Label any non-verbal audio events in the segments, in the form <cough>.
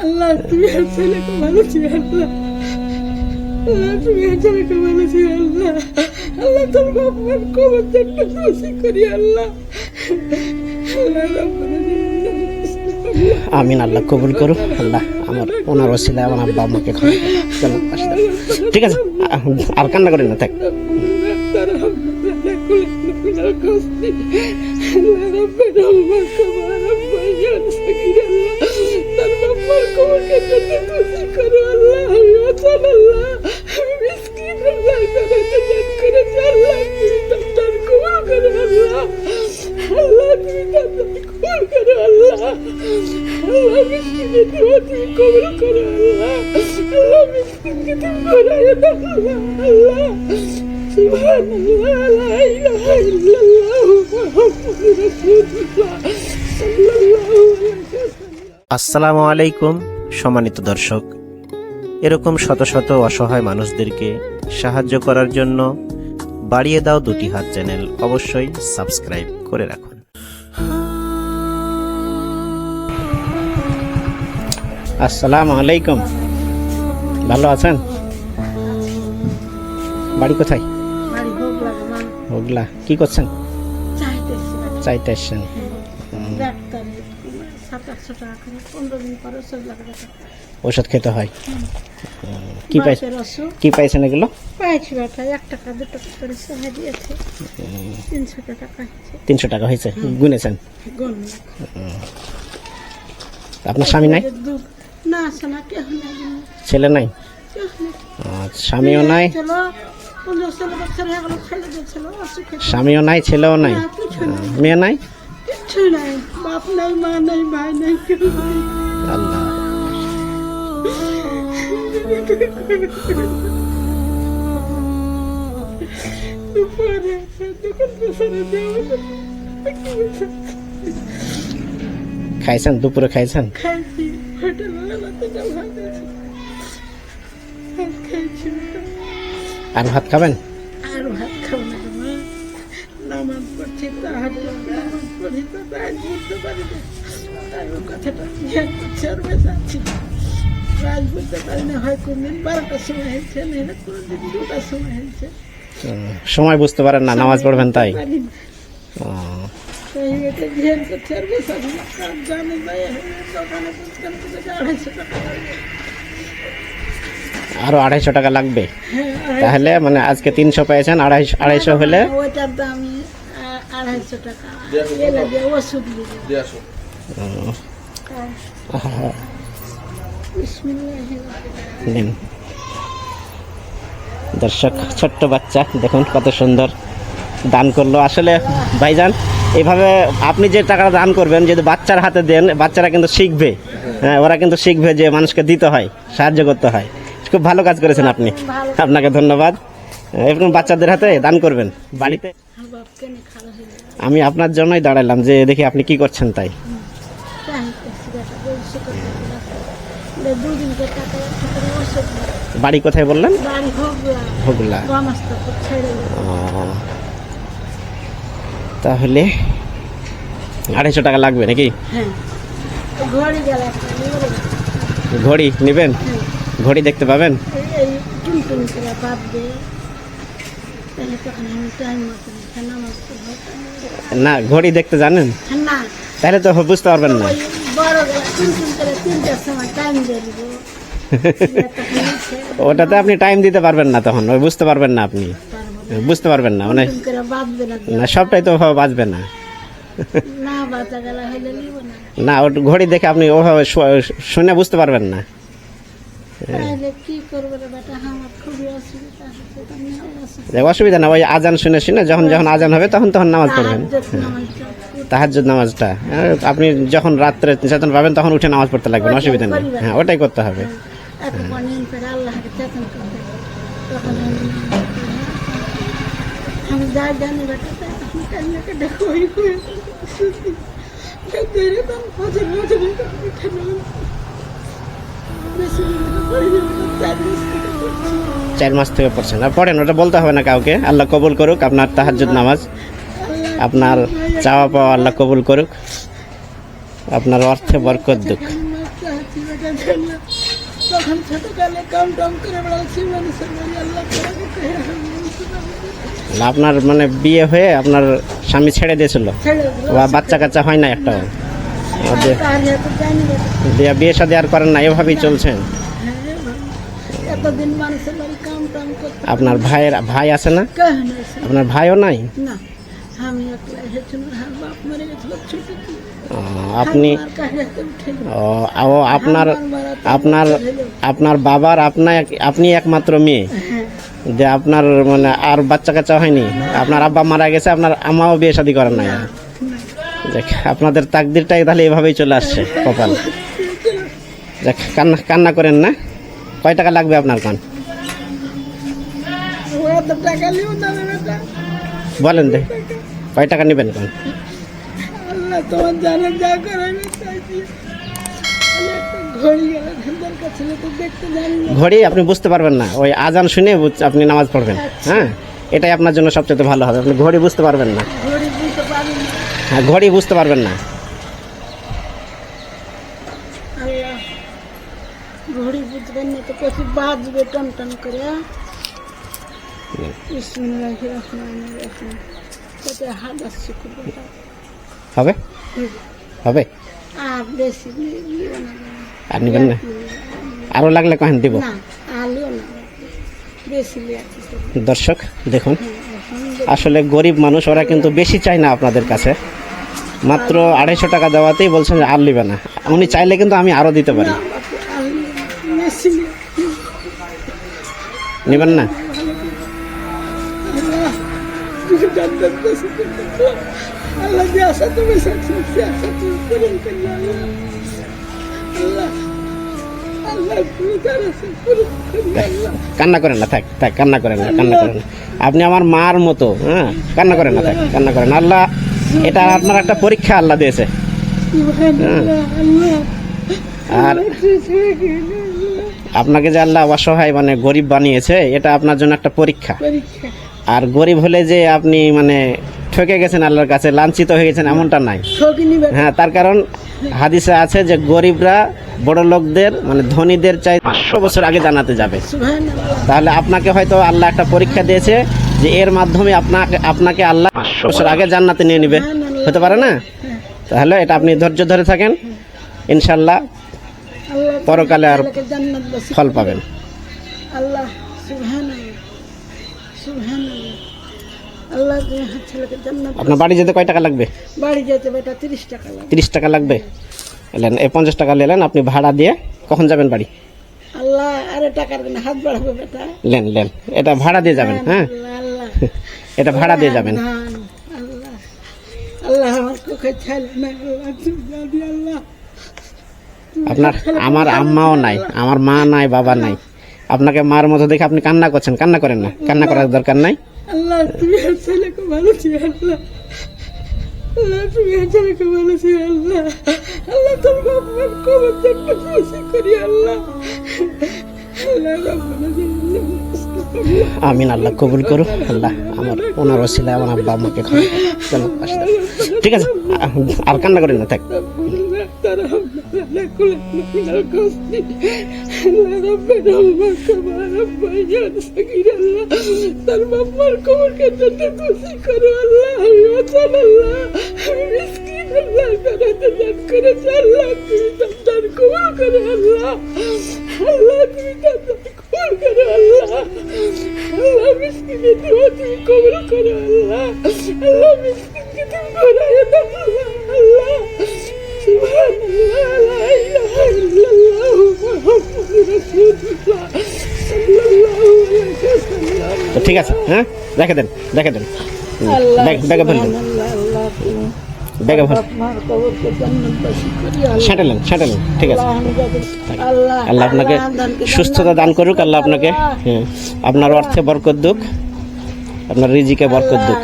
আল্লাহ তুমি আর ছেলেকে ভালো ছিল আল্লাহ আল্লাহ তুমি আর ছেলেকে ভালো ছিল আল্লাহ আল্লাহ তোর বাবার কবর জন্য করি আল্লাহ আমিন আল্লাহ কবুল করুক আল্লাহ আমার ওনার ওসিলা আমার আব্বা খাওয়া চলো ঠিক আছে আর কান্না করেন না থাক কবর করো আল্লাহ আল্লাহ মিসকিনকে তুমি বাড়াইয়া দাও আল্লাহ আল্লাহ سبحان الله لا إله إلا الله محمد رسول الله صلى الله عليه وسلم আসসালামু আলাইকুম সম্মানিত দর্শক এরকম শত শত অসহায় মানুষদেরকে সাহায্য করার জন্য বাড়িয়ে দাও দুটি হাত চ্যানেল। অবশ্যই সাবস্ক্রাইব করে রাখুন। আসসালামু আলাইকুম। ভালো আছেন? বাড়ি কোথায়? ওগুলা কি করছেন? চাইতে আসছেন সাত টাকা করে পনেরো দিন পরে ওষুধ খেতে হয়? কি পাইছেন কি পাইছেন এগুলো? পাইছি এক টাকা দু টাকা করে সহায় দিয়েছে। তিনশো টাকা হয়েছে তিনশো টাকা হয়েছে? গুনেছেন? আপনার স্বামী নাই? না ছেলে নাই? আর স্বামীও নাই? স্বামীও নাই ছেলেও নাই। মেয়ে নাই? কিচ্ছু নাই বাপ নাই মা নাই ভাই নাই। কেউ আল্লাহ খাইছেন দুপুরে খাইছেন? খাইছি আর ভাত খাবেন? আর ভাত খাব না রে মা নামাজ পড়ছি তাহার নামাজ পড়ি তো রাত বুঝতে পারি না তাই কথাটা করছি আর বুঝতে পারি না হয় কোনদিন বারোটার সময় হয়েছে না কোনদিন দুটার সময় হয়েছে। সময় বুঝতে পারেন না নামাজ পড়বেন তাই। পারি না ও, তাই এটা ধ্যান করছি আর বেশ আছি না কাজ দোকানে আড়াইশো টাকা লাগবে। আরও আড়াইশো টাকা লাগবে। তাহলে মানে আজকে তিনশো পেয়েছেন আড়াইশো আড়াইশো হলে? ওইটার দাম আড়াইশো টাকা। ওষুধ দিবে। উম, বিসমিল্লাহির নিন। দর্শক ছোট্ট বাচ্চা দেখুন কত সুন্দর দান করল। আসলে ভাইজান এভাবে আপনি যে টাকাটা দান করবেন যদি বাচ্চার হাতে দেন বাচ্চারা কিন্তু শিখবে। হ্যাঁ ওরা কিন্তু শিখবে যে মানুষকে দিতে হয় সাহায্য করতে হয়। খুব ভালো কাজ করেছেন আপনি। আপনাকে ধন্যবাদ। এরকম বাচ্চাদের হাতে দান করবেন। বাড়িতে হয়ে আমি আপনার জন্যই দাঁড়ালাম যে দেখি আপনি কি করছেন তাই। দিল। বাড়ি কোথায় বললেন? তাহলে আড়াইশো টাকা লাগবে নাকি? হ্যাঁ। ঘড়ি নেবেন? হ্যাঁ। ঘড়ি দেখতে পাবেন? না ঘড়ি দেখতে জানেন? তাহলে তো বুঝতে পারবেন না। <laughs> ওটাতে আপনি টাইম দিতে পারবেন না তখন ওই বুঝতে পারবেন না আপনি। বুঝতে পারবেন না মানে না সবটাই তো ওভাবে বাঁচবে না। না ঘড়ি দেখে আপনি ওভাবে শুনে বুঝতে পারবেন না তাহলে কি করব রে বেটা আমার খুবই অসুবিধা হচ্ছে অসুবিধা। না ওই আজান শুনে শুনে যখন যখন আজান হবে তখন তখন নামাজ পড়বেন। তাহাজ্জুদ নামাজটা। হ্যাঁ, আপনি যখন রাত্রে চেতন পাবেন তখন উঠে নামাজ পড়তে লাগবেন অসুবিধা নেই। হ্যাঁ ওটাই করতে হবে। দেখো চার মাস থেকে পড়ছেন আর পড়েন ওটা বলতে হবে না কাউকে। আল্লাহ কবুল করুক আপনার তাহাজ্জুদ নামাজ আপনার চাওয়া পাওয়া আল্লাহ কবুল করুক আপনার অর্থে বরকত না, আপনার মানে বিয়ে হয়ে আপনার স্বামী ছেড়ে দিয়েছিল বা বাচ্চা কাচ্চা হয় না একটাও। বিয়ে শাদী আর করেন না এভাবেই চলছেন? আপনার ভাইয়ের ভাই আছে না? আপনার ভাইও নাই? আপনি ও আপনার আপনার আপনার বাবার আপনার আপনি একমাত্র মেয়ে। হ্যাঁ। যে আপনার মানে আর বাচ্চা কাচ্চা হয়নি। আপনার আব্বা মারা গেছে আপনার আম্মাও বিয়ে শাদী করেন না। দেখ আপনাদের তাকদিরটাই তাহলে এভাবেই চলে আসছে কপাল। দেখ কান্না কান্না করেন না। কয় টাকা লাগবে আপনার কান? বলেন দে কয় টাকা নেবেন কান? ঘড়ি আপনি বুঝতে পারবেন না। ওই আজান শুনে আপনি নামাজ পড়বেন হ্যাঁ? এটাই আপনার জন্য সবচেয়ে ভালো হবে। আপনি ঘড়ি বুঝতে পারবেন না ঘড়ি বুঝতে পারি না হ্যাঁ ঘড়ি বুঝতে পারবেন না। ঘড়ি বুঝবেন না তো কচি বাজবে টন টন করে। বিসমিল্লাহ রহমান রহিম। কত হাত আসছে খুব হবে? হবে? আর বেশি না। আর নেবেন না? আরও লাগলে কহেন দিব। দর্শক দেখুন। আসলে গরিব মানুষ ওরা কিন্তু বেশি চায় না আপনাদের কাছে। মাত্র আড়াইশো টাকা দেওয়াতেই বলছেন আর নিবে না। উনি চাইলে কিন্তু আমি আরও দিতে পারি। নেবেন না? কান্না করেন না, থাক থাক, কান্না করেন না, কান্না করেন আপনি আমার মার মতো হ্যাঁ? কান্না করেন না, থাক, কান্না করেন আল্লাহ এটা আপনার একটা পরীক্ষা আল্লাহ দিয়েছে। আর আপনাকে যে আল্লাহ অসহায় মানে গরিব বানিয়েছে এটা আপনার জন্য একটা পরীক্ষা। আর গরিব হলে যে আপনি মানে ঠকে গেছেন আল্লাহর কাছে লাঞ্ছিত হয়ে গেছেন এমনটা নাই। হ্যাঁ তার কারণ হাদিসে আছে যে গরিবরা বড় লোকদের মানে ধনীদের চাই পাঁচশো বছর আগে জানাতে যাবে। তাহলে আপনাকে হয়তো আল্লাহ একটা পরীক্ষা দিয়েছে যে এর মাধ্যমে আপনাকে আপনাকে আল্লাহ বছর আগে জান্নাতে নিয়ে নেবে। হতে পারে না? তাহলে এটা আপনি ধৈর্য ধরে থাকেন। ইনশাল্লাহ পরকালে আর ফল পাবেন। আল্লাহ সুবহানাল্লাহ সুবহানাল্লাহ আল্লাহ তুমি হাত ছেলেকে জান্নাত আপনার বাড়ি যেতে কয় টাকা লাগবে? বাড়ি যেতে বেটা তিরিশ টাকা তিরিশ টাকা লাগবে? এলেন এই পঞ্চাশ টাকা নিলেন আপনি ভাড়া দিয়ে কখন যাবেন বাড়ি? আল্লাহ আরে টাকার হাত বাড়াবো বেটা। লেন লেন এটা ভাড়া দিয়ে যাবেন হ্যাঁ আল্লাহ আল্লাহ। <laughs> এটা ভাড়া দিয়ে যাবেন। আল্লাহ আমার চোখে ছেলে না আল্লাহ তুমি আল্লাহ। আপনার আমার আম্মাও নাই আমার মা নাই বাবা নাই। আপনাকে মার মতো দেখে আপনি কান্না করছেন কান্না করেন না কান্না করার দরকার নাই। আল্লাহ তুমি ছেলেকে ভালো আল্লাহ। আল্লাহ তুমি ছেলেকে ভালো আল্লাহ। আল্লাহ তোমার বাবার কবর জন্য খুশি করি আল্লাহ। আল্লাহ রব্বানা জিন্নাত আমিন, আল্লাহ কবুল করো আল্লাহ আমার ওনার ওসিলা আমার আব্বা আমাকে খাওয়া চলো ঠিক আছে, আর কান্না করেন না, থাক। তার কবর আল্লাহ। মিসকিনের দোয়া তুমি কবর Allah মিসকিনকে তুমি ঘোরায় দাও আল্লাহ আল্লাহ সুবহানাল্লাহ লা ইলাহা ইল্লাল্লাহ মুহাম্মাদুর রাসূলুল্লাহ সাল্লাল্লাহু আলাইহি ওয়াসাল্লাম তো ঠিক আছে হ্যাঁ? দেখে দেন দেখে দেন। দেখে ফেলবেন। ব্যাগে আল্লাহ সেটেলেন সেটেলেন ঠিক আছে। আল্লাহ আপনাকে সুস্থতা দান করুক আল্লাহ আপনাকে হ্যাঁ আপনার অর্থে বরকত দুক আপনার রিজিকে বরকত দুক।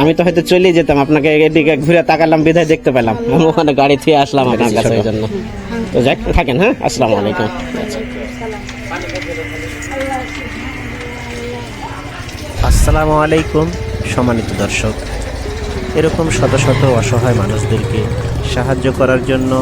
আমি তো হয়তো চলে যেতাম আপনাকে এদিকে ঘুরে তাকালাম বিধায় দেখতে পেলাম। আমি ওখানে গাড়ি থেকে আসলাম আপনার কাছে। ওই জন্য। তো যাক থাকেন হ্যাঁ আসসালামু আলাইকুম। আসসালামু আলাইকুম, সম্মানিত দর্শক। এরকম শত শত অসহায় মানুষদেরকে সাহায্য করার জন্য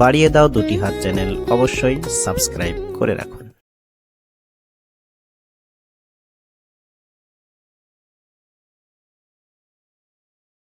বাড়িয়ে দাও দুটি হাত চ্যানেল অবশ্যই সাবস্ক্রাইব করে রাখুন।